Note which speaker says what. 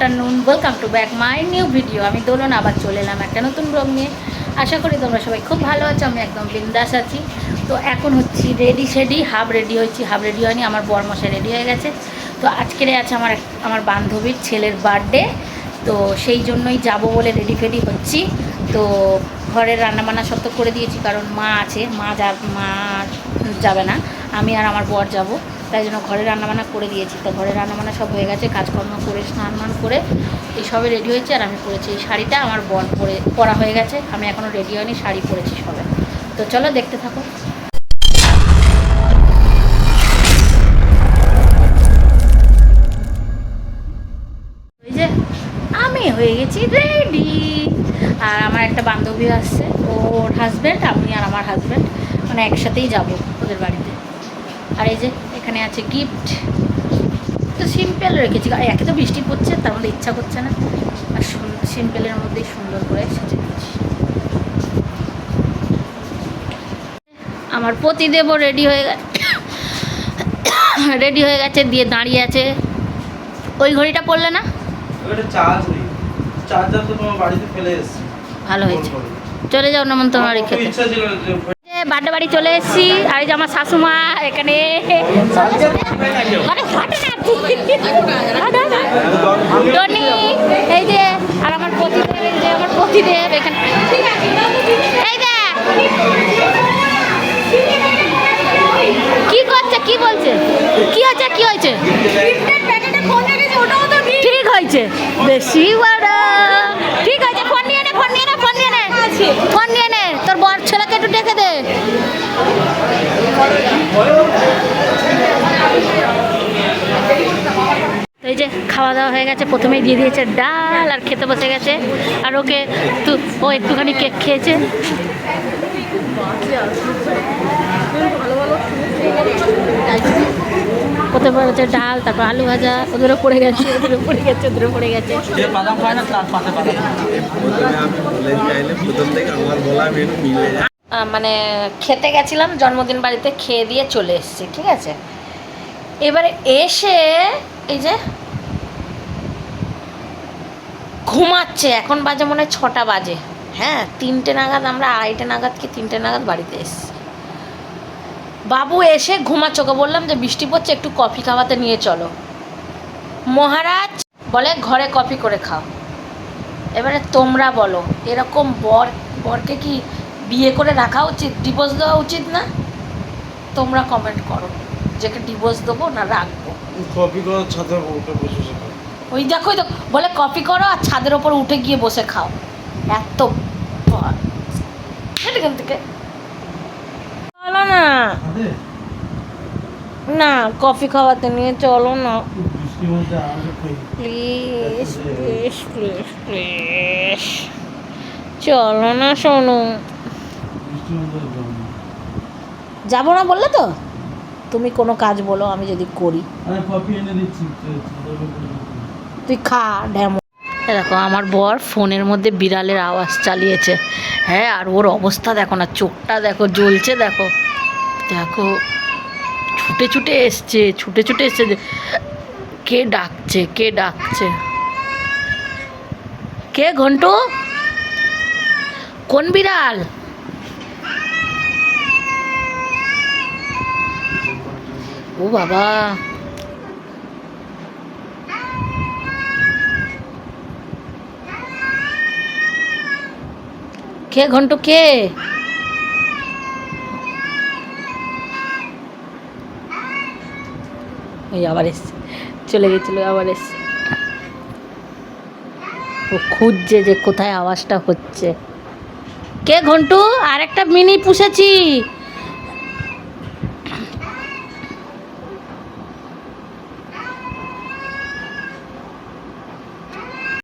Speaker 1: Afternoon welcome to back my new video আমি দোলন, আবার চলে এলাম একটা নতুন ব্লগ নিয়ে। আশা করি তোমরা সবাই খুব ভালো আছো, আমি একদম বিন্দাস আছি। তো এখন হচ্ছি রেডি সেডি হাফ রেডি হয়েছি। হাফ রেডি হয়নি, আমার বরমশাই রেডি হয়ে গেছে। তো আজকের আছে আমার আমার বান্ধবীর ছেলের বার্থডে তো সেই জন্যই যাব বলে রেডি ফেডি হচ্ছি। তো ঘরের রান্নাবান্না সব তো করে দিয়েছি, কারণ মা আছে। মা যা, মা যাবে না। আমি আর আমার বর যাব। তাই জন্য ঘরে রান্নাবান্না করে দিয়েছি। তো ঘরে রান্নাবান্না সব হয়ে গেছে, কাজকর্ম করে, স্নান মান করে এই সবে রেডি হয়েছে আর আমি পরেছি এই শাড়িটা। আমার বর পরে, পরা হয়ে গেছে, আমি এখনও রেডি হয়নি, শাড়ি পরেছি সবে। তো চলো দেখতে থাকো। আমি হয়ে গেছি রেডি আর আমার একটা বান্ধবী আসছে ওর হাজব্যান্ড আমি আর আমার হাজব্যান্ড মানে একসাথেই যাব ওদের বাড়িতে। আর এই যে এখানে আছে গিফট তো সিম্পল রেখেছি। একে তো বৃষ্টি পড়ছে তার মধ্যে ইচ্ছা করছে না। আর সিম্পলের মধ্যেই সুন্দর করে সাজে দিচ্ছি আমার পতিদেবও রেডি হয়ে গেছে। রেডি হয়ে গেছে দিয়ে দাঁড়িয়ে আছে। ওই ঘড়িটা পড়লে না?
Speaker 2: তোমার
Speaker 1: ভালো হয়েছে। চলে যাও নেমন্তন্ন বাড়ি
Speaker 2: খুব
Speaker 1: খেতে। বার্থডে বাড়ি চলে এসেছি। আর এই যে আমার শাশুমা এখানে। এই যে, আর আমার এই যে আমার পতিদেব এখানে। এই যে, কি করছে, কি বলছে? কি হয়েছে কি হয়েছে? ঠিক হয়েছে। বেশি বড়। ঠিক আছে, ফোন নিয়ে নে, ফোন নিয়ে নে, ফোন নিয়ে নে। ফোন ডেকে দে এই যে খাওয়া দাওয়া হয়ে গেছে প্রথমেই দিয়ে দিয়েছে ডাল আর খেতে বসে গেছে। আর ওকে তো ও একটুখানি কেক খেয়েছে। প্রথমে হচ্ছে ডাল তারপর আলু ভাজা ওদেরও পড়ে গেছে ওদেরও পড়ে গেছে ওদেরও পড়ে গেছে।
Speaker 3: প্রথমে থেকে আমার বলা মেনু মিলে
Speaker 1: মানে খেতে গেছিলাম, জন্মদিন বাড়িতে খেয়ে দিয়ে চলে এসেছি, ঠিক আছে? এবারে এসে এই যে ঘুমাচ্ছে, এখন বাজে মনে হয় ছটা বাজে। হ্যাঁ তিনটে নাগাদ, আমরা আড়াইটে নাগাদ কি তিনটে নাগাদ বাড়িতে এসেছি। বাবু এসে ঘুমাচ্ছে, ওকে বললাম যে, বৃষ্টি পড়ছে, একটু কফি খাওয়াতে নিয়ে চলো। মহারাজ বলে, ঘরে কফি করে খাও। এবারে তোমরা বলো, এরকম বর, বরকে কি বিয়ে করে রাখা উচিত ডিভোর্স দেওয়া উচিত না? তোমরা কমেন্ট করো যে ডিভোর্স দেবো না রাখব।
Speaker 2: কপি করে ছাদে উঠে বসে
Speaker 1: ওই দেখো দেখো, বলে কপি করো আর ছাদের ওপর উঠে গিয়ে বসে খাও। এত এখান থেকে। চলো না। না কফি খাওয়াতে নিয়ে চলো না। প্লিজ প্লিজ প্লিজ প্লিজ চলো না শোনো
Speaker 2: যাব না।
Speaker 1: বললে তো? তুমি কোনো কাজ বলো আমি যদি করি। তুই খা ড্যাম দেখো আমার বর ফোনের মধ্যে বিড়ালের আওয়াজ চালিয়েছে। হ্যাঁ আর ওর অবস্থা দেখো না চোখটা দেখো জ্বলছে দেখো। দেখো ছুটে ছুটে এসছে ছুটে ছুটে এসছে কে ডাকছে কে ডাকছে? কে ঘন্টু? কোন বিড়াল? ও বাবা। কে ঘন্টু, কে? ওই আবার এসছে। চলে গেছিল, আবার এসছে। ও খুঁজছে যে কোথায় আওয়াজটা হচ্ছে। কে ঘন্টু? আর একটা মিনি পুষেছি।